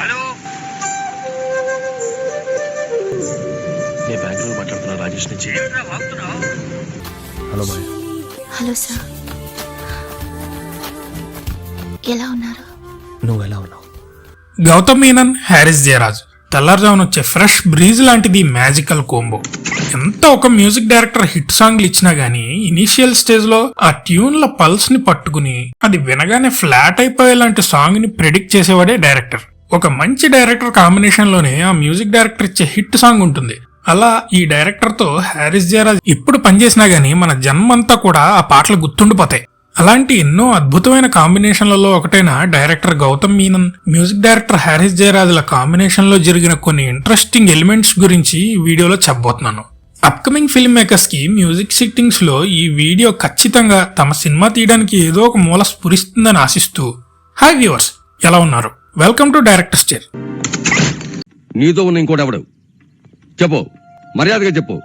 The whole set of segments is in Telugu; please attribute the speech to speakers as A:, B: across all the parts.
A: నేను బెంగళూరు మాట్లాడుతున్నా రాజేష్ నుంచి. హలో మాయ.
B: Hello sir. ఎలా ఉన్నారు?
A: నువ్వు ఎలా ఉన్నావు?
C: గౌతమ్ మీనన్ హ్యారిస్ జయరాజ్. తెల్లారుజామున వచ్చే ఫ్రెష్ బ్రీజ్ లాంటిది మ్యాజికల్ కోంబో. ఎంత ఒక మ్యూజిక్ డైరెక్టర్ హిట్ సాంగ్లు ఇచ్చినా గానీ ఇనీషియల్ స్టేజ్లో ఆ ట్యూన్ల పల్స్ని పట్టుకుని అది వినగానే ఫ్లాట్ అయిపోయేలాంటి సాంగ్ని ప్రిడిక్ట్ చేసేవాడే డైరెక్టర్. ఒక మంచి డైరెక్టర్ కాంబినేషన్లోనే ఆ మ్యూజిక్ డైరెక్టర్ ఇచ్చే హిట్ సాంగ్ ఉంటుంది. అలా ఈ డైరెక్టర్తో హ్యారిస్ జయరాజ్ ఇప్పుడు పనిచేసినా గానీ మన జన్మంతా కూడా ఆ పాటలు గుర్తుండిపోతాయి. అలాంటి ఎన్నో అద్భుతమైన కాంబినేషన్లలో ఒకటైన director Gautham Menon music director Harris జయరాజుల కాంబినేషన్లో జరిగిన కొన్ని ఇంట్రెస్టింగ్ ఎలిమెంట్స్ గురించి వీడియోలో చెప్పబోతున్నాను. అప్కమింగ్ ఫిల్మ్ మేకర్స్కి మ్యూజిక్ సిట్టింగ్స్లో ఈ వీడియో ఖచ్చితంగా తమ సినిమా తీయడానికి ఏదో ఒక మూల స్ఫురిస్తుందని ఆశిస్తూ. హాయ్ వ్యూవర్స్ ఎలా ఉన్నారు? వెల్కమ్ టు డైరెక్టర్ స్టేర్
D: నీతో ఉన్న ఇంకోటెవడు చెప్పు మర్యాదగా చెప్పు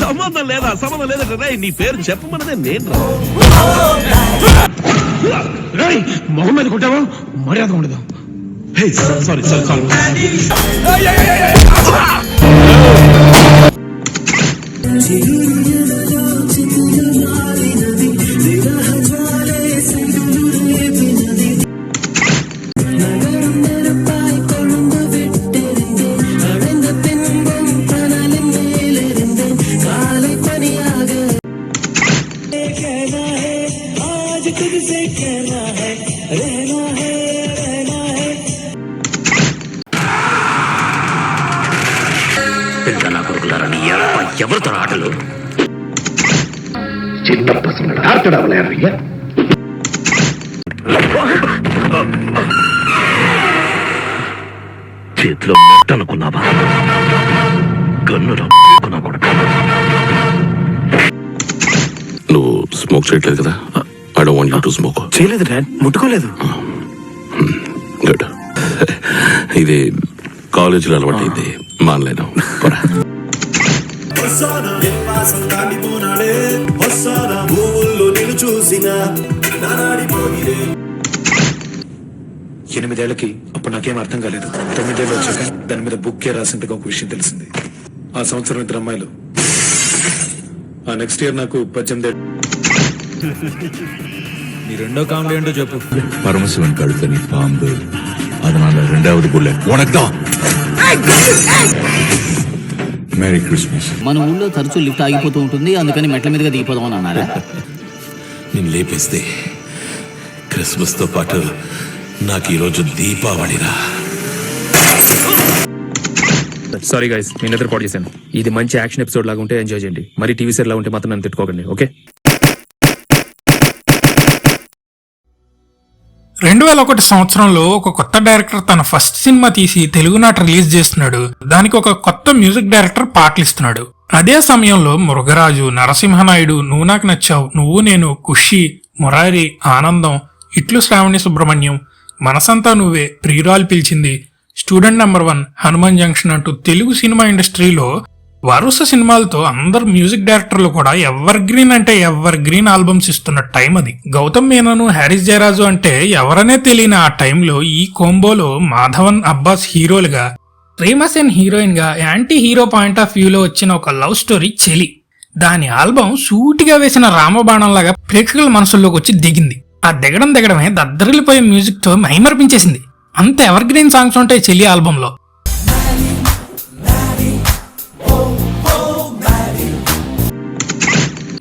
A: సంబంధం లేదా సంబంధం లేదంటే రేయ్, నీ పేరు చెప్పమన్నదే నేను రా
E: మొహం మీద కొట్టావా మర్యాద ఉండదు
A: సారీ సారీ సారీ
F: కొడుకు.
G: నువ్వు స్మోక్ చేయట్లేదు కదా? I don't want you to smoke
E: చేయలేదు డాడ్. ముట్టుకోలేదు.
G: గుడ్ ఇది కాలేజీలో అలవాటైంది. మానలేను.
E: ఎనిమిదేళ్ళకి అప్పుడు నాకేం అర్థం కాలేదు. తొమ్మిదేళ్ళు వచ్చాక దాని మీద బుక్కే రాసినట్టుగా ఒక విషయం తెలిసింది. ఆ సంవత్సరం ఇద్దరు అమ్మాయిలు ఆ నెక్స్ట్ ఇయర్ నాకు పద్దెనిమిది
H: నీ రెండో కామెడీ ఏంటో చెప్పు
I: பரமசிவன் கழுத்த நீ பாம்பு அதனால ரெண்டாவது புல்லட் உனக்கு தான் மேரி கிறிஸ்மஸ்
J: మన ఊళ్ళో తరచూ లిఫ్ట్ ఆగిపోతూ ఉంటుంది అందుకని మెట్ల మీదుగా దిగిపోదాం అని అన్నారా
I: నేను లేపేస్తే క్రిస్మస్తో పాటు నాకు ఈరోజు దీపావళిరా
H: సారీ గైస్ నేను నిద్ర పాడు చేశాను. ఇది మంచి యాక్షన్ ఎపిసోడ్ లాగా ఉంటే ఎంజాయ్ చేయండి. మరి టీవీ సెట్ లా ఉంటే మాత్రం నన్ను తిట్టుకోకండి ఓకే?
C: రెండు వేల ఒకటి సంవత్సరంలో ఒక కొత్త డైరెక్టర్ తన ఫస్ట్ సినిమా తీసి తెలుగునాట రిలీజ్ చేస్తున్నాడు. దానికి ఒక కొత్త మ్యూజిక్ డైరెక్టర్ పాటలు ఇస్తున్నాడు. అదే సమయంలో మురుగరాజు నరసింహనాయుడు నువ్వు నాకు నచ్చావు నువ్వు నేను ఖుషి మురారి ఆనందం ఇట్లు Shravani Subrahmanyam Manasantha Nuvve Priyuralu Pilichindi student number one Hanuman junction అంటూ తెలుగు సినిమా ఇండస్ట్రీలో వరుస సినిమాలతో అందరు మ్యూజిక్ డైరెక్టర్లు కూడా ఎవర్ గ్రీన్ అంటే ఎవర్ గ్రీన్ ఆల్బమ్స్ ఇస్తున్న టైం అది. గౌతమ్ మీనను హ్యారిస్ జయరాజు అంటే ఎవరనే తెలియని ఆ టైంలో ఈ కోంబోలో మాధవన్ అబ్బాస్ హీరోలుగా రేమసేన్ హీరోయిన్గా యాంటీ హీరో పాయింట్ ఆఫ్ వ్యూలో వచ్చిన ఒక లవ్ స్టోరీ చెలి. దాని ఆల్బమ్ సూటిగా వేసిన రామబాణంలాగా ప్రేక్షకుల మనసుల్లోకి వచ్చి దిగింది. ఆ దిగడం దిగడమే దద్దరిల్లిపోయే మ్యూజిక్తో మైమర్పించేసింది. అంత ఎవర్ గ్రీన్ సాంగ్స్ ఉంటాయి చెలి ఆల్బంలో.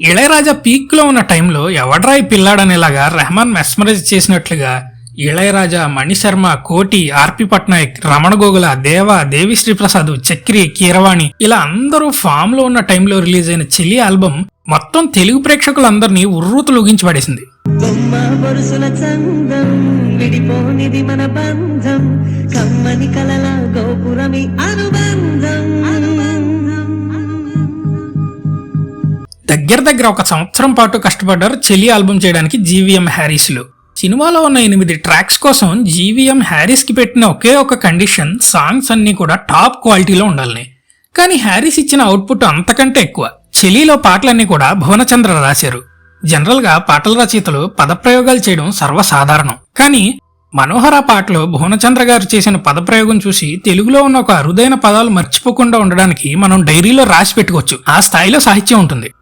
C: ఇళయరాజా పీక్లో ఉన్న టైంలో ఎవడ్రా ఈ పిల్లాడనేలాగా రెహమాన్ మెస్మరైజ్ చేసినట్లుగా ఇళయరాజా మణిశర్మ కోటి ఆర్పి పట్నాయక్ రమణ గోగుల దేవ దేవి శ్రీప్రసాద్ చక్రి కీరవాణి ఇలా అందరూ ఫామ్లో ఉన్న టైంలో రిలీజ్ అయిన చెలి ఆల్బమ్ మొత్తం తెలుగు ప్రేక్షకులందరినీ ఉర్రూతు లూగించి పడేసింది.
K: బొమ్మ బొరుసుల చందం విడిపోనిది మన బంధం. కమ్మని కలల గోపురమి అనుబంధం.
C: దగ్గర దగ్గర ఒక సంవత్సరం పాటు కష్టపడ్డారు చెలి ఆల్బమ్ చేయడానికి జీవీఎం హ్యారీస్లు. సినిమాలో ఉన్న ఎనిమిది ట్రాక్స్ కోసం జీవీఎం హ్యారీస్కి పెట్టిన ఒకే ఒక కండిషన్ సాంగ్స్ అన్ని కూడా టాప్ క్వాలిటీలో ఉండాలని. కానీ హ్యారీస్ ఇచ్చిన అవుట్పుట్ అంతకంటే ఎక్కువ. చెలీలో పాటలన్నీ కూడా భువనచంద్ర రాశారు. జనరల్గా పాటల రచయితలు పదప్రయోగాలు చేయడం సర్వసాధారణం. కానీ మనోహర పాటలో భువనచంద్ర గారు చేసిన పదప్రయోగం చూసి తెలుగులో ఉన్న ఒక అరుదైన పదాలు మర్చిపోకుండా ఉండడానికి మనం డైరీలో రాసి పెట్టుకోవచ్చు. ఆ స్థాయిలో సాహిత్యం ఉంటుంది.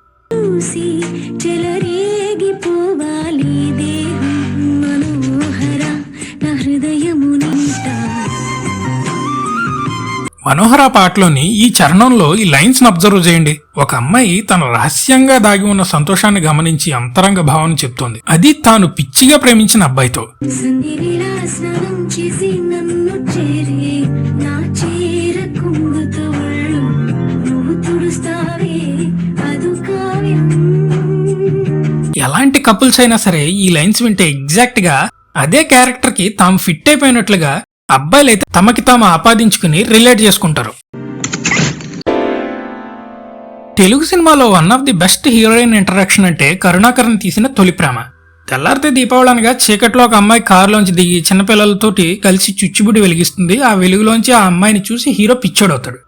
B: మనోహర
C: పాటలోని ఈ చరణంలో ఈ లైన్స్ అబ్జర్వ్ చేయండి. ఒక అమ్మాయి తన రహస్యంగా దాగి ఉన్న సంతోషాన్ని గమనించి అంతరంగ భావన చెప్తోంది. అది తాను పిచ్చిగా ప్రేమించిన అబ్బాయితో. ఎలాంటి కపుల్స్ అయినా సరే ఈ లైన్స్ వింటే ఎగ్జాక్ట్గా అదే క్యారెక్టర్కి తాము ఫిట్ అయిపోయినట్లుగా అబ్బాయిలైతే తమకి తాము ఆపాదించుకుని రిలేట్ చేసుకుంటారు. తెలుగు సినిమాలో one of the best heroine interaction అంటే కరుణాకరన్ తీసిన తొలి ప్రేమ. తెల్లారితే దీపావళి అనగా చీకట్లో ఒక అమ్మాయి కారులోంచి దిగి చిన్నపిల్లలతోటి కలిసి చుచ్చుబుడి వెలిగిస్తుంది. ఆ వెలుగులోంచి ఆ అమ్మాయిని చూసి హీరో పిచ్చోడవుతాడు.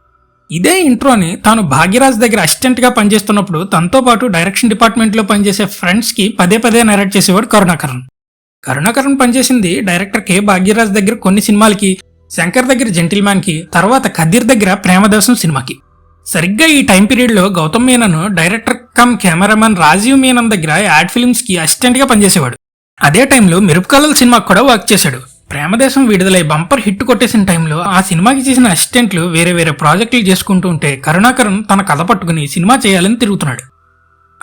C: ఇదే ఇంట్రోని తాను భాగ్యరాజ్ దగ్గర అసిస్టెంట్గా పనిచేస్తున్నప్పుడు తనతో పాటు డైరెక్షన్ డిపార్ట్మెంట్లో పనిచేసే ఫ్రెండ్స్కి పదే పదే నరేట్ చేసేవాడు కరుణాకరన్. కరుణాకరణ్ పనిచేసింది డైరెక్టర్ కె భాగ్యరాజ్ దగ్గర కొన్ని సినిమాలకి శంకర్ దగ్గర జెంటిల్మ్యాన్కి తర్వాత కదీర్ దగ్గర ప్రేమదర్శనం సినిమాకి. సరిగ్గా ఈ టైం పీరియడ్లో Gautham Menon director cum cameraman Rajiv Menon దగ్గర యాడ్ ఫిల్మ్స్కి అసిస్టెంట్గా పనిచేసేవాడు. అదే టైంలో మెరుపుకలల సినిమాకి కూడా వర్క్ చేశాడు. ప్రేమదేశం విడుదలై బంపర్ హిట్ కొట్టేసిన టైంలో ఆ సినిమాకి చేసిన అసిస్టెంట్లు వేరే వేరే ప్రాజెక్టులు చేసుకుంటూ ఉంటే కరుణాకరన్ తన కథ పట్టుకుని సినిమా చేయాలని తిరుగుతున్నాడు.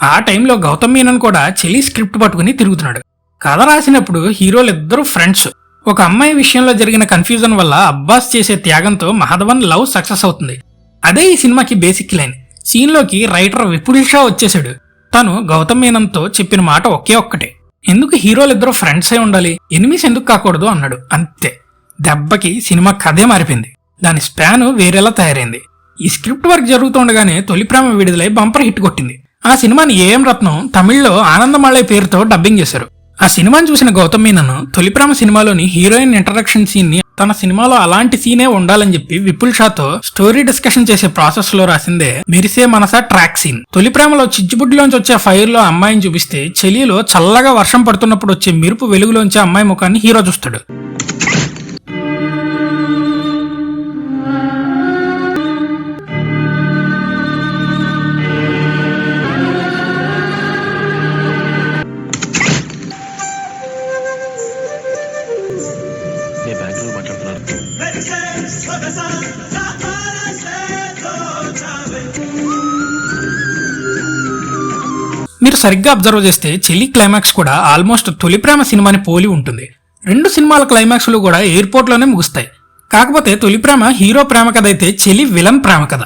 C: ఆ టైంలో గౌతమ్ మీనన్ కూడా చెలి స్క్రిప్ట్ పట్టుకుని తిరుగుతున్నాడు. కథ రాసినప్పుడు హీరోలు ఇద్దరు ఫ్రెండ్స్ ఒక అమ్మాయి విషయంలో జరిగిన కన్ఫ్యూజన్ వల్ల అబ్బాస్ చేసే త్యాగంతో మహధవన్ లవ్ సక్సెస్ అవుతుంది. అదే ఈ సినిమాకి బేసిక్ లైన్ సీన్లోకి రైటర్ విపుల్ షా వచ్చేసాడు తను గౌతమ్ మీనంతో చెప్పిన మాట ఒకే ఒక్కటే. ఎందుకు హీరోలిద్దరూ ఫ్రెండ్స్ అయి ఉండాలి? ఎనిమిస్ ఎందుకు కాకూడదు? అన్నాడు. అంతే. దెబ్బకి సినిమా కథే మారిపోయింది. దాని స్పాన్ వేరేలా తయారైంది. ఈ స్క్రిప్ట్ వర్క్ జరుగుతుండగానే తొలి ప్రేమ విడుదలై బంపర్ హిట్ కొట్టింది. ఆ సినిమాని ఏఎం రత్నం తమిళ్ళో ఆనందమాళయ్య పేరుతో డబ్బింగ్ చేశారు. ఆ సినిమాని చూసిన గౌతమ్ మీనన్ తొలిప్రామ సినిమాలోని హీరోయిన్ ఇంట్రడక్షన్ సీన్ని తన సినిమాలో అలాంటి సీనే ఉండాలని చెప్పి విపుల్ షాతో స్టోరీ డిస్కషన్ చేసే ప్రాసెస్లో రాసిందే మెరిసే మనస ట్రాక్ సీన్. తొలి ప్రేమలో చిచ్చుబుడ్డిలోంచి వచ్చే ఫైర్లో అమ్మాయిని చూపిస్తే చలిలో చల్లగా వర్షం పడుతున్నప్పుడు వచ్చే మెరుపు వెలుగులోంచి అమ్మాయి ముఖాన్ని హీరో చూస్తాడు. మీరు సరిగ్గా అబ్జర్వ్ చేస్తే చెలి క్లైమాక్స్ కూడా ఆల్మోస్ట్ తొలి ప్రేమ సినిమాని పోలి ఉంటుంది. రెండు సినిమాల క్లైమాక్స్లు కూడా ఎయిర్పోర్ట్లోనే ముగుస్తాయి. కాకపోతే తొలి ప్రేమ హీరో ప్రేమ కథ అయితే చెలి విలన్ ప్రేమ కథ.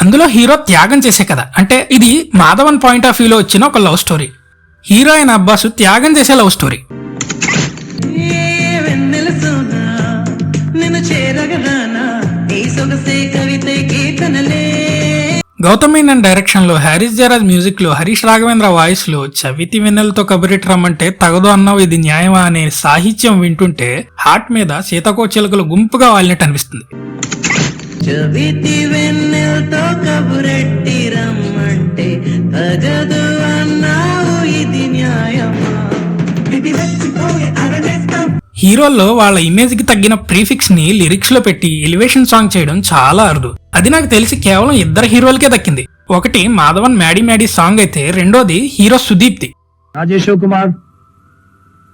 C: అందులో హీరో త్యాగం చేసే కథ. అంటే ఇది మాధవన్ పాయింట్ ఆఫ్ వ్యూలో వచ్చిన ఒక లవ్ స్టోరీ. హీరో అయిన అబ్బాసు త్యాగం చేసే లవ్ స్టోరీ.
K: చేరగదానా ఈ సొగసే కవిత కీర్తనలే.
C: గౌతమ్ మీనన్ డైరెక్షన్లో హ్యారిస్ జయరాజ్ మ్యూజిక్లో హరీష్ రాఘవేంద్ర వాయిస్లో చవితి వెన్నెలతో కబురెట్ రమ్మంటే తగదు అన్నావు ఇది న్యాయమా అనే సాహిత్యం వింటుంటే హార్ట్ మీద సీతకో చిలుకలు గుంపుగా వాలినట్టు అనిపిస్తుంది.
K: చవితి వెన్నెలతో కబురెట్టి రమ్మంటే తగదు అన్నావు ఇది న్యాయమా?
C: హీరోల్లో వాళ్ళ ఇమేజ్ కి తగ్గిన ప్రీఫిక్స్ ని లిరిక్స్ లో పెట్టి ఎలివేషన్ సాంగ్ చేయడం చాలా అరుదు అది నాకు తెలిసి కేవలం ఇద్దరు హీరోలకే దక్కింది ఒకటి మాధవన్ మ్యాడీ మ్యాడీ సాంగ్ అయితే రెండోది hero Sudeepthi
J: Rajesh Kumar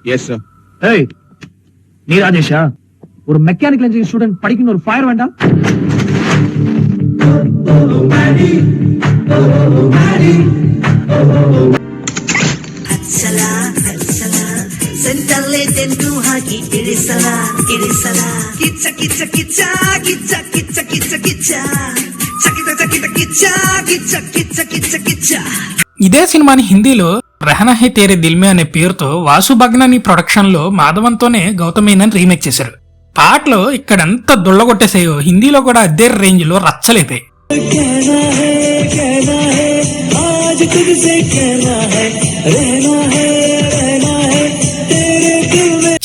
A: yes sir
J: ஏய் நீ ராஜேஷா ஒரு மெக்கானிக்கல் இன்ஜினியரிங் ஸ்டூடெண்ட் படிக்கணும் ஒரு ஃபயர் வேண்டாம்
C: ఇదే సినిమాని హిందీలో రహనహే తేరే దిల్మే అనే పేరుతో వాసు భగ్నాని ప్రొడక్షన్లో మాధవంతోనే గౌతమేనని రీమేక్ చేశారు. పాటలో ఇక్కడంతా దొళ్ళగొట్టేసేయో హిందీలో కూడా అదే రేంజ్లో
K: कहना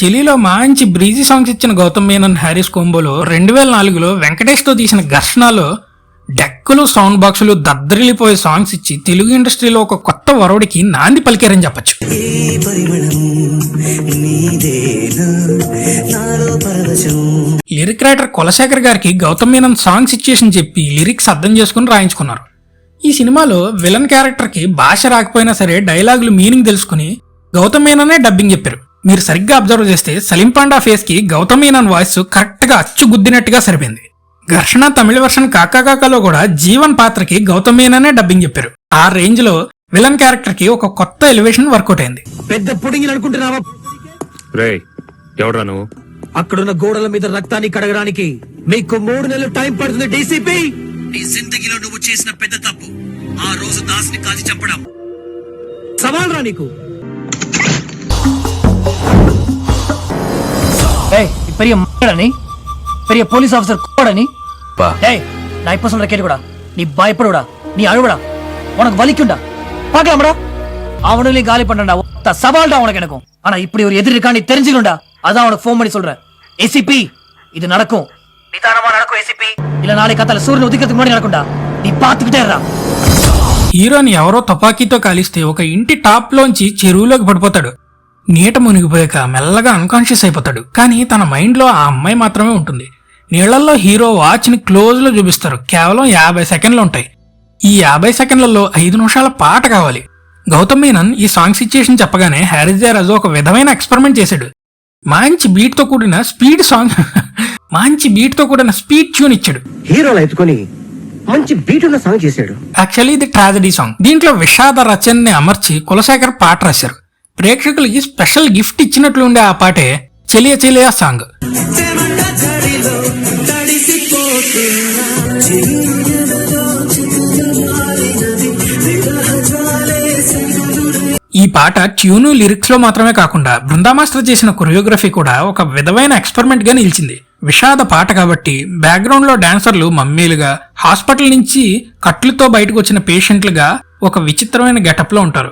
C: చెలిలో మంచి బ్రీజీ సాంగ్స్ ఇచ్చిన గౌతమ్ మేనన్ హ్యారిస్ కోంబోలో రెండు వేల నాలుగులో వెంకటేష్తో తీసిన ఘర్షణలో డెక్కులు సౌండ్ బాక్సులు దద్దరిల్లిపోయే సాంగ్స్ ఇచ్చి తెలుగు ఇండస్ట్రీలో ఒక కొత్త వరవడికి నాంది పలికారని చెప్పొచ్చు. లిరిక్ రైటర్ కులశేఖర్ గారికి గౌతమ్ మీనన్ సాంగ్ సిచ్యుయేషన్ చెప్పి లిరిక్స్ అర్థం చేసుకుని రాయించుకున్నారు. ఈ సినిమాలో విలన్ క్యారెక్టర్కి భాష రాకపోయినా సరే డైలాగులు మీనింగ్ తెలుసుకుని గౌతమ్ మీననే డబ్బింగ్ చెప్పారు. మీరు సరిగ్గా అబ్జర్వ్ చేస్తే సలీం పాండా ఫేస్కి గౌతమ్ మీనన్ వాయిస్ కరెక్ట్గా అచ్చు గుద్దినట్టుగా సరిపోయింది. ఘర్షణ తమిళ వర్షన్ కాకా కాకాలో కూడా జీవన్ పాత్రకి గౌతమ్ మీననే డబ్బింగ్ చెప్పారు. ఆ రేంజ్లో విలన్ క్యారెక్టర్కి ఒక కొత్త ఎలివేషన్ వర్కౌట్ అయింది.
J: పెద్ద పుడింగిలు అనుకుంటున్నావా?
H: రే ఎవడ్రా నువ్వు?
J: అక్కడున్న గోడల మీద రక్తాన్ని కడగడానికి మీకు మూడు నెలలు టైం పడుతుంది డీసీపీ. నీ జిందగీలో నువ్వు చేసిన పెద్ద తప్పు. ఆ రోజు దాస్ని కాల్చి చంపడం. సవాల్ రా నీకు.
L: ஏய் நீ பெரிய மடா நீ பெரிய போலீஸ் ஆபீசர் கூடா நீ ஏய் நான் இப்ப சொல்ற கேட்டுக்கூடா நீ பயப்படுடா நீ அழுவடா உனக்கு வலிக்கும்டா பார்க்கலாம்டா அவனுங்களையும் காலி பண்ணடா ஒத்த சவால்டா உனக்கு எனக்கும் ஆனா இப்படி ஒரு எதிரி இருக்கா நீ தெரிஞ்சுக்கணும்டா அதான் உனக்கு ஃபோன் பண்ணி சொல்றேன் ஏசிபி இது நடக்கும் நிதானமா நடக்கும் ஏசிபி இல்ல நாளை கத்தால சூரியன் உதிக்கிறதுக்கு முன்னாடி நடக்கும்டா நீ பாத்துக்கிட்டே இருடா
C: హీరోని ఎవరో తుపాకీతో కాలిస్తే ఒక ఇంటి టాప్ లోంచి చెరువులోకి పడిపోతాడు నీట మునిగిపోయాక మెల్లగా అన్కాన్షియస్ అయిపోతాడు. కానీ తన మైండ్లో ఆ అమ్మాయి మాత్రమే ఉంటుంది. నీళ్ళలో హీరో వాచ్ని క్లోజ్లో చూపిస్తారు. కేవలం యాభై సెకండ్లు ఉంటాయి ఈ యాభై సెకండ్లలో ఐదు నిమిషాల పాట కావాలి. గౌతమ్ మీనన్ ఈ సాంగ్ సిచ్యుయేషన్ చెప్పగానే హ్యారిస్ జయరాజు ఒక విధమైన ఎక్స్పెరిమెంట్ చేశాడు. మంచి బీట్తో కూడిన స్పీడ్ సాంగ్. మంచి బీట్తో కూడిన స్పీడ్ ట్యూన్ ఇచ్చాడు.
J: హీరోలు ఎత్తుకొని మంచి బీట్ ఉన్న సాంగ్ చేశాడు.
C: యాక్చువల్లీ ఇది ట్రాజడీ సాంగ్. దీంట్లో విషాద రచనని అమర్చి కులశేఖర్ పాట రాశారు. ప్రేక్షకులకి స్పెషల్ గిఫ్ట్ ఇచ్చినట్లు ఉండే ఆ పాటే చెలియ చెలియ సాంగ్. ఈ పాట ట్యూను లిరిక్స్లో మాత్రమే కాకుండా బృందా మాస్టర్ చేసిన కొరియోగ్రఫీ కూడా ఒక విధమైన ఎక్స్పెరిమెంట్గా నిలిచింది. విషాద పాట కాబట్టి బ్యాక్గ్రౌండ్లో డాన్సర్లు మమ్మీలుగా హాస్పిటల్ నుంచి కట్లతో బయటకు వచ్చిన పేషెంట్లుగా ఒక విచిత్రమైన గెటప్లో ఉంటారు.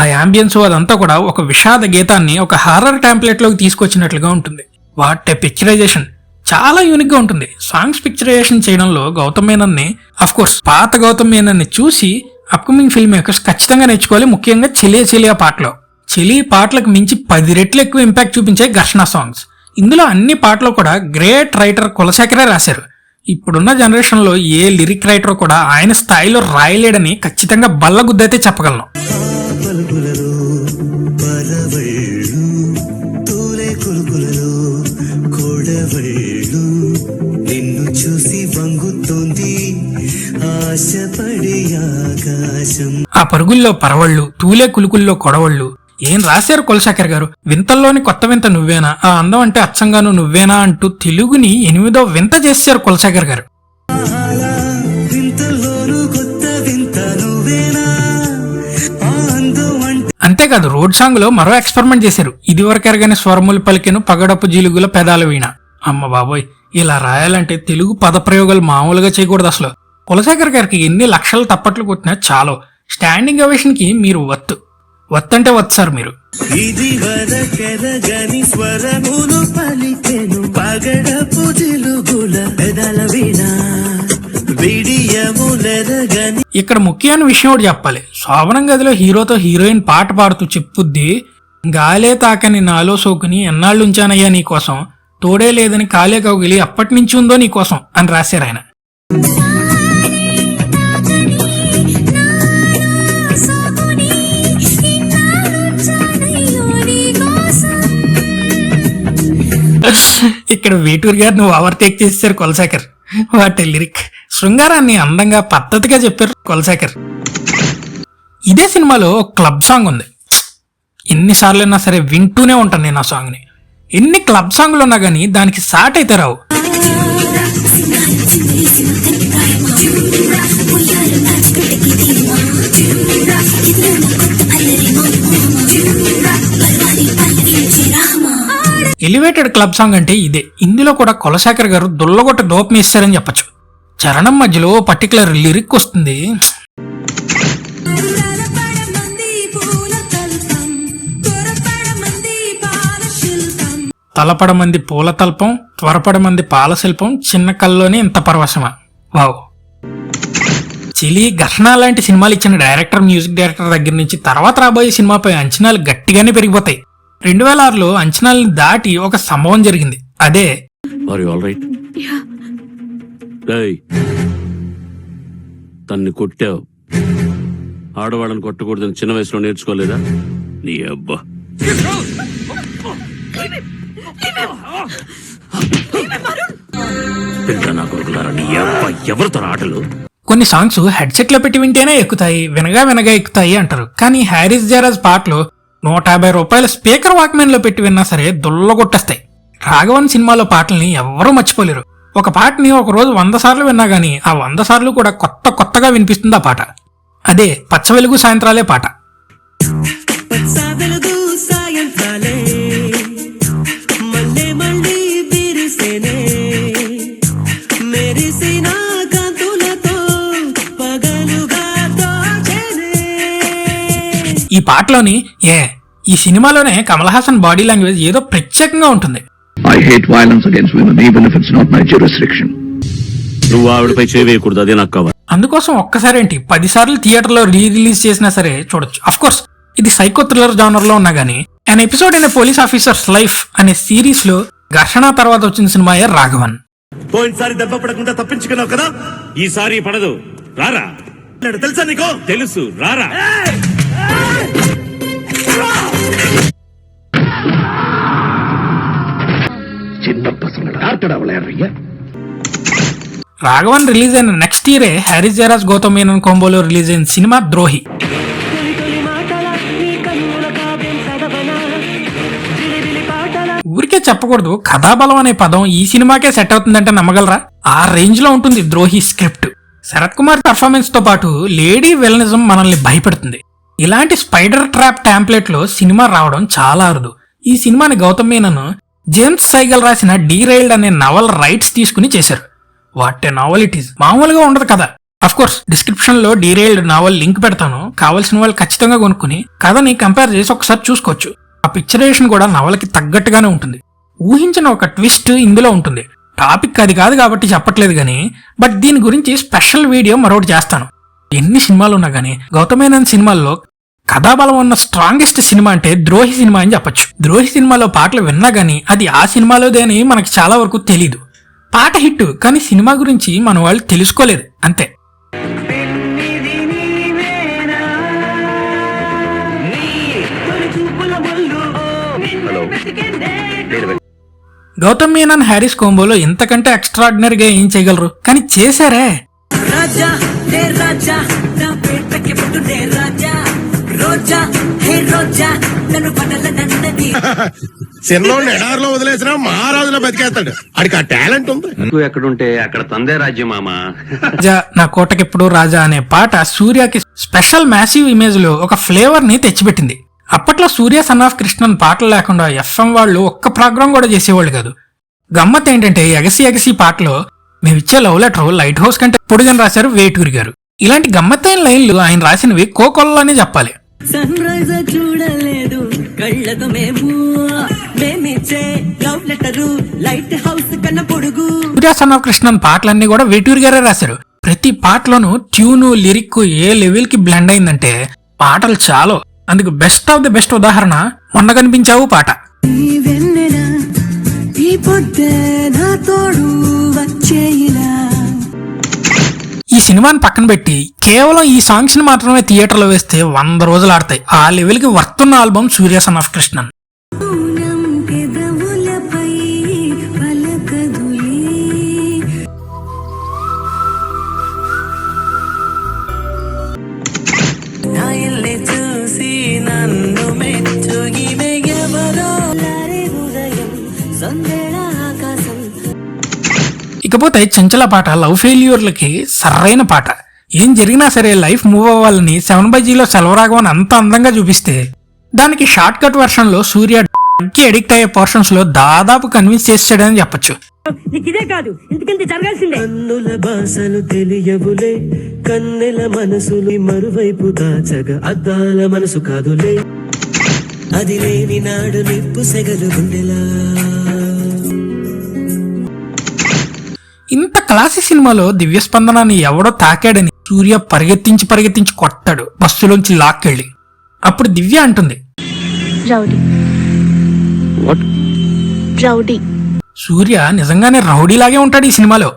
C: ఆ యాంబియన్స్ అదంతా కూడా ఒక విషాద గీతాన్ని ఒక హారర్ టెంప్లెట్లోకి తీసుకొచ్చినట్లుగా ఉంటుంది. వాట్ పిక్చరైజేషన్ చాలా యూనిక్గా ఉంటుంది. సాంగ్స్ పిక్చరైజేషన్ చేయడంలో గౌతమ్ మేనన్ని అఫ్ కోర్స్ పాత గౌతమ్ మేనన్ని చూసి అప్కమింగ్ ఫిల్మ్ మేకర్స్ ఖచ్చితంగా నేర్చుకోవాలి. ముఖ్యంగా చెలియ చెలియా పాటలో. చెలి పాటలకు మించి పది రెట్లు ఎక్కువ ఇంపాక్ట్ చూపించే ఘర్షణ సాంగ్స్ ఇందులో అన్ని పాటలు కూడా గ్రేట్ రైటర్ కులశేఖరే రాశారు. ఇప్పుడున్న జనరేషన్లో ఏ లిరిక్ రైటర్ కూడా ఆయన స్థాయిలో రాయలేడని ఖచ్చితంగా బల్లగుద్దైతే చెప్పగలను.
K: పలుకులలో పరవళ్ళు తూలే కొలుకులలో కొడవళ్ళు నిన్ను చూసి వంగుతోంది ఆశపడే ఆకాశం.
C: ఆ పరుగుల్లో పరవళ్ళు తూలే కులుకుల్లో కొడవళ్ళు. ఏం రాశారు కులశేఖర్ గారు? వింతల్లోని కొత్త వింత నువ్వేనా? ఆ అందం అంటే అచ్చంగాను నువ్వేనా అంటూ తెలుగుని ఎనిమిదో వింత చేశారు కులశేఖర్ గారు. అంతేకాదు రోడ్ సాంగ్లో మరో ఎక్స్పెరిమెంట్ చేశారు. ఇది వరకెరగానే స్వరములు పలికెను పగడపు జీలుగుల పెదాల వీణ. అమ్మ బాబోయ్ ఇలా రాయాలంటే తెలుగు పదప్రయోగాలు మామూలుగా చేయకూడదు అసలు. కులశేఖర్ గారికి ఎన్ని లక్షలు తప్పట్లు కొట్టినా చాలు. స్టాండింగ్ ఓవేషన్కి మీరు వత్తు. వత్తంటే వత్తు సార్ మీరు.
K: స్వరములు పలికెను పగడపు జిలుగుల పెదాల వీణ.
C: ఇక్కడ ముఖ్యమైన విషయం ఒకటి చెప్పాలి. శోభనం గదిలో హీరోతో హీరోయిన్ పాట పాడుతూ చెప్పుద్ది గాలే తాకని నాలో సోకుని ఎన్నాళ్ళు ఉంచానయ్యా నీకోసం తోడే లేదని కాలే కౌగిలి అప్పటి నుంచి ఉందో నీకోసం అని రాశారు ఆయన. ఇక్కడ వేటూరు గారు నువ్వు ఓవర్టేక్ చేశారు కొలశేఖర్ వాటి లిరిక్. శృంగారాన్ని అందంగా పద్ధతిగా చెప్పారు కొలశేఖర్ ఇదే సినిమాలో క్లబ్ సాంగ్ ఉంది. ఎన్నిసార్లు అయినా సరే వింటూనే ఉంటాను నేను ఆ సాంగ్ని. ఎన్ని క్లబ్ సాంగ్లు ఉన్నా కానీ దానికి సాట్ అయితే రావు. ఎలివేటెడ్ క్లబ్ సాంగ్ అంటే ఇదే. ఇందులో కూడా కొలశాఖర్ గారు దుల్లగొట్ట డోప్ వేస్తారని చెప్పచ్చు. చరణం మధ్యలో పర్టికులర్ లిరిక్ వస్తుంది. తలపడమంది పూల తల్పం త్వరపడమంది పాల శిల్పం చిన్న కల్లోనే ఇంత పరవశమా? వావ్. చిలి ఘర్షణ లాంటి సినిమాలు ఇచ్చిన డైరెక్టర్ మ్యూజిక్ డైరెక్టర్ దగ్గర నుంచి తర్వాత రాబోయే సినిమాపై అంచనాలు గట్టిగానే పెరిగిపోతాయి. రెండు వేల ఆరులో అంచనాలను దాటి ఒక సంభవం జరిగింది. అదే.
G: ఆర్ తన్ని కొట్టావు. ఆడవాళ్ళని కొట్టకూడదని చిన్న వయసులో నేర్చుకోలేదా? నీ అబ్బా.
F: నా కొడుకులారా నీ ఎవరితో ఆటలు?
C: కొన్ని సాంగ్స్ హెడ్సెట్లో పెట్టి వింటేనే ఎక్కుతాయి వినగా వినగా ఎక్కుతాయి అంటారు. కానీ హ్యారిస్ జరాజ్ పాటలు నూట యాభై రూపాయల స్పీకర్ వాక్మెన్లో పెట్టి విన్నా సరే దుల్లగొట్టేస్తాయి. రాఘవన్ సినిమాలో పాటల్ని ఎవ్వరూ మర్చిపోలేరు. ఒక పాటని ఒక రోజు వంద సార్లు విన్నా గానీ ఆ వంద సార్లు కూడా కొత్త కొత్తగా వినిపిస్తుంది ఆ పాట. అదే పచ్చ వెలుగు సాయంత్రాలే పాట. ఈ పాటలోని ఏ ఈ సినిమాలోనే కమల్ హాసన్ బాడీ లాంగ్వేజ్ ఏదో ప్రత్యేకంగా ఉంటుంది.
F: I hate violence against women even if it's not my jurisdiction
G: నువ్వు ఆవిడపై చేయకూడదు అదే నాకు కావాలి.
C: అందుకోసం ఒక్కసారేంటి పదిసార్లు థియేటర్లో రీ రిలీజ్ చేసినా సరే చూడొచ్చు. అఫ్ కోర్స్ ఇది సైకో థ్రిల్లర్ జానర్లో ఉన్నా గానీ an episode in police officers life అనే సిరీస్లో ఘర్షణ తర్వాత వచ్చిన సినిమాయే రాఘవన్.
A: పోయినసారి దెబ్బ పడకుండా తప్పించుకున్నావు కదా? ఈసారి పడదు. రారా? తెలుసా నీకు? తెలుసు. రారా?
F: చిన్న పసంగడ விளையாடுறீங்க
C: రాఘవన్ రిలీజ్ అయిన నెక్స్ట్ ఇయరే హరీష్ జరాజ్ గౌతమ్ మీనన్ కోంబోలో రిలీజ్ అయిన సినిమా ద్రోహి. ఊరికే చెప్పకూడదు కథాబలం అనే పదం ఈ సినిమాకే సెట్ అవుతుందంటే నమ్మగలరా? ఆ రేంజ్లో ఉంటుంది ద్రోహి స్క్రిప్ట్. శరత్ కుమార్ పర్ఫార్మెన్స్తో పాటు లేడీ వెల్నిజం మనల్ని భయపెడుతుంది. ఇలాంటి స్పైడర్ ట్రాప్ టాంప్లెట్లో సినిమా రావడం చాలా అరుదు. ఈ సినిమాని గౌతమ్ మీనన్ జేమ్స్ సైగల్ రాసిన డీరైల్డ్ అనే నవల్ రైట్స్ తీసుకుని చేశారు. What a novel it is మామూలుగా ఉండదు కదా. అఫ్ కోర్స్ డిస్క్రిప్షన్లో డీరైల్డ్ నావల్ లింక్ పెడతాను. కావాల్సిన వాళ్ళు ఖచ్చితంగా కొనుక్కుని కథని కంపేర్ చేసి ఒకసారి చూసుకోవచ్చు. ఆ పిక్చరేషన్ కూడా నవలకి తగ్గట్టుగానే ఉంటుంది. ఊహించిన ఒక ట్విస్ట్ ఇందులో ఉంటుంది. టాపిక్ అది కాదు కాబట్టి చెప్పట్లేదు కానీ బట్ దీని గురించి స్పెషల్ వీడియో మరొకటి చేస్తాను. ఎన్ని సినిమాలు ఉన్నా గానీ గౌతమేనన్ సినిమాల్లో కథాబలం ఉన్న స్ట్రాంగెస్ట్ సినిమా అంటే ద్రోహి సినిమా అని చెప్పొచ్చు. ద్రోహి సినిమాలో పాటలు విన్నా గానీ అది ఆ సినిమాలోదే అని మనకి చాలా వరకు తెలీదు. పాట హిట్ కానీ సినిమా గురించి మన వాళ్ళు తెలుసుకోలేదు. అంతే. గౌతమ్ మీనన్ హ్యారిస్ కోంబోలో ఇంతకంటే ఎక్స్ట్రాడినరీగా ఏం చేయగలరు? కానీ చేశారే.
K: రాజా రాజా. రాజా హే నన్ను
A: ఎడారిలో వదిలేసిన మహారాజులో బతికేస్తాడు. అడికి ఆ టాలెంట్ ఉంది.
D: నువ్వు ఎక్కడుంటే అక్కడ తందే రాజ్యం మామా.
C: రాజా నా కోటకెప్పుడు రాజా అనే పాట సూర్యకి స్పెషల్ మ్యాసివ్ ఇమేజ్లో ఒక ఫ్లేవర్ని తెచ్చిపెట్టింది. అప్పట్లో సూర్య సన్ ఆఫ్ కృష్ణన్ పాటలు లేకుండా ఎఫ్ఎం వాళ్ళు ఒక్క ప్రోగ్రామ్ కూడా చేసేవాళ్ళు కాదు. గమ్మత్ ఏంటంటే ఎగసి ఎగసి పాటలో మేమిచ్చే లవ్ లెటర్ లైట్ హౌస్ కంటే పొడిగని రాశారు వేటూరి గారు. ఇలాంటి గమ్మత్తైన లైన్లు ఆయన రాసినవి కోకొల్లనే చెప్పాలి.
K: సన్ రైజ్ చూడలేదు. కళ్ళతో మేము మేమిచ్చే లవ్ లెటరు లైట్ హౌస్ కన్నా పొడుగు.
C: సూర్య సన్ ఆఫ్ కృష్ణన్ పాటలన్నీ కూడా వేటూరి గారే రాశారు. ప్రతి పాటలోనూ ట్యూను లిరిక్ ఏ లెవెల్కి బ్లెండ్ అయిందంటే పాటలు చాలు. అందుకు బెస్ట్ ఆఫ్ ది బెస్ట్ ఉదాహరణ మొన్న కనిపించావు పాట.
K: ఈ పొద్దే నా తోడు వచ్చేయిలా
C: సినిమాని పక్కన పెట్టి కేవలం ఈ సాంగ్స్ని మాత్రమే థియేటర్లో వేస్తే వంద రోజులు ఆడతాయి. ఆ లెవెల్కి వర్తున్న
K: album Surya son of Krishnan.
C: ఇకపోతే చెంచల పాట లవ్ ఫెయిల్యూర్లకి సరైన పాట. ఏం జరిగినా సరే లైఫ్ మూవ్ అవ్వాలని సెవెన్ బై జీలో సెలవరాగమని అంత అందంగా చూపిస్తే దానికి షార్ట్ కట్ వర్షన్లో సూర్య కి ఎడిక్ట్ అయ్యే పోర్షన్స్లో దాదాపు కన్విన్స్ చేసాడని చెప్పొచ్చు.
K: కన్నుల భాషలు తెలియవులే కన్నెల మనసులు మరువైపు దాచగా అద్దాల మనసు కాదులే. అది లేని నాడు నిప్పు సెగలు గుండెలా.
C: క్లాసీ సినిమాలో దివ్య స్పందనాన్ని ఎవడో తాకాడని సూర్య పరిగెత్తించి పరిగెత్తించి కొట్టాడు. బస్సులోంచి లాక్కెళ్ళి. అప్పుడు దివ్య అంటుంది.
B: రౌడీ. రౌడీ.
C: సూర్య నిజంగానే రౌడీలాగే ఉంటాడు ఈ సినిమాలో.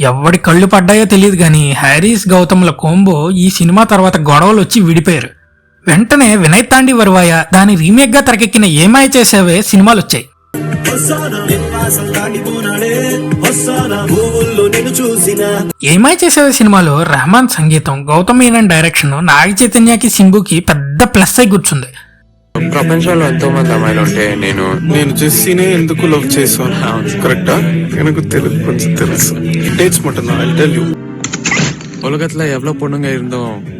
C: ఎవడి కళ్ళు పడ్డాయో తెలియదు గాని హ్యారీస్ గౌతమ్ల కోంబో ఈ సినిమా తర్వాత గొడవలు వచ్చి విడిపోయారు. వెంటనే వినయ్ తాండి వరవాయ దాని రీమేక్గా తెరకెక్కిన ఏమాయ చేసావే సినిమాలు వచ్చాయి ఏమై చేసేది సినిమాలో రెహమాన్ సంగీతం గౌతమ్ మీనన్ డైరెక్షన్ నాగ చైతన్యకి సింబుకి పెద్ద ప్లస్ అయి కూర్చుంది.
H: ప్రపంచంలో ఎంతో మంది అమ్మాయిలు ఉంటే నేను
E: నేను జెస్సీనే ఎందుకు లవ్ చేసాను కరెక్టా? నాకు తెలుగు కొంచెం తెలుసు. డేట్స్ மட்டும் ఐ టెల్ యు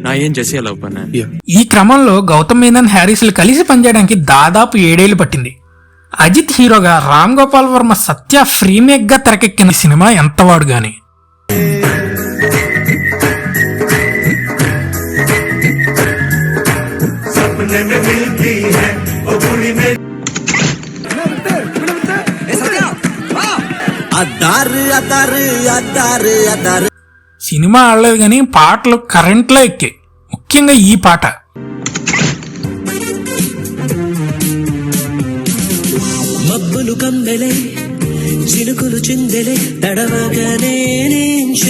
H: నా ఏం చేసి అలా
C: ఈ క్రమంలో గౌతమ్ మీనన్ హ్యారీస్లు కలిసి పనిచేయడానికి దాదాపు ఏడేళ్ళు పట్టింది. అజిత్ హీరోగా రామ్ గోపాల్ వర్మ సత్య ఫ్రీమేక్గా తెరకెక్కిన సినిమా ఎంతవాడు గాని. సినిమా ఆడలేదు కానీ పాటలు కరెంట్లో ఎక్కాయి ముఖ్యంగా ఈ పాట.
J: మబ్బులు కమ్మెలే చినుకులు చిందెలే తడవగానే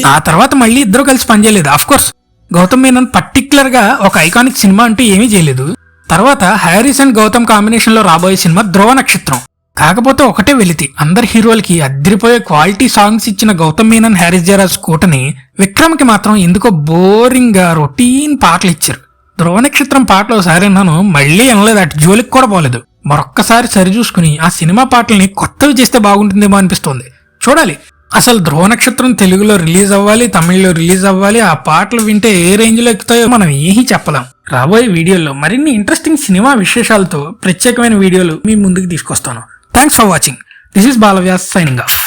C: ఆ తర్వాత మళ్ళీ ఇద్దరు కలిసి పనిచేయలేదు ఆఫ్ కోర్స్ గౌతమ్ మీనన్ పర్టికులర్గా ఒక ఐకానిక్ సినిమా అంటూ ఏమీ చేయలేదు. తర్వాత హ్యారీస్ అండ్ గౌతమ్ కాంబినేషన్లో రాబోయే సినిమా ధ్రువ నక్షత్రం. కాకపోతే ఒకటే వెలితి. అందరి హీరోలకి అద్దరిపోయే క్వాలిటీ సాంగ్స్ ఇచ్చిన గౌతమ్ మీనన్ హ్యారీస్ జరాజ్ కూటని విక్రమ్కి మాత్రం ఎందుకో బోరింగ్గా రొటీన్ పాటలు ఇచ్చారు. ధ్రువ నక్షత్రం పాటలు ఒకసారి విన్నాను మళ్ళీ వినలేదు. అటు జోలికి కూడా పోలేదు. మరొక్కసారి సరిచూసుకుని ఆ సినిమా పాటల్ని కొత్తవి చేస్తే బాగుంటుందేమో అనిపిస్తోంది. చూడాలి. అసలు ధ్రువ నక్షత్రం తెలుగులో రిలీజ్ అవ్వాలి తమిళ్ళో రిలీజ్ అవ్వాలి ఆ పాటలు వింటే ఏ రేంజ్లో ఎక్కుతాయో మనం ఏమీ చెప్పలేం. రాబోయే వీడియోల్లో మరిన్ని ఇంట్రెస్టింగ్ సినిమా విశేషాలతో ప్రత్యేకమైన వీడియోలు మీ ముందుకు తీసుకొస్తాను. Thanks for watching this is Balavyas signing of